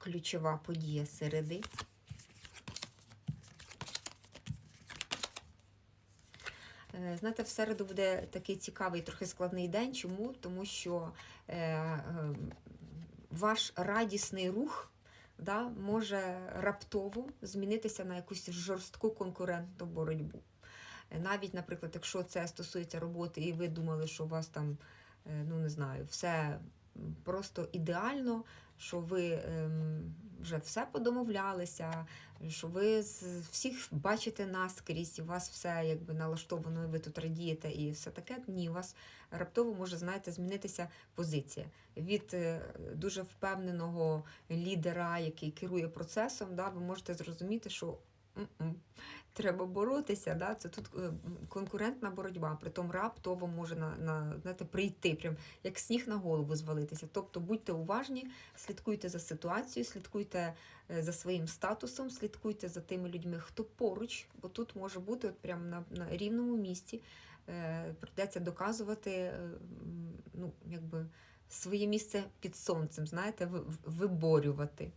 ключова подія середи. Е, Знаєте, в середу буде такий цікавий, трохи складний день. Чому? Тому що е, е, ваш радісний рух да, може раптово змінитися на якусь жорстку конкурентну боротьбу. Навіть, наприклад, якщо це стосується роботи, і ви думали, що у вас там, ну не знаю, все просто ідеально, що ви ем, вже все подомовлялися, що ви всіх бачите наскрізь, і у вас все якби налаштовано, і ви тут радієте і все таке. Ні, у вас раптово може, знаєте, змінитися позиція від е, дуже впевненого лідера, який керує процесом. Да, ви можете зрозуміти, що. Треба боротися, да? це тут е, конкурентна боротьба, притом раптово може на, на, знаєте, прийти, прям як сніг на голову звалитися. Тобто будьте уважні, слідкуйте за ситуацією, слідкуйте е, за своїм статусом, слідкуйте за тими людьми, хто поруч, бо тут може бути от прямо на, на рівному місці. Е, прийдеться доказувати е, ну, якби, своє місце під сонцем, знаєте, виборювати.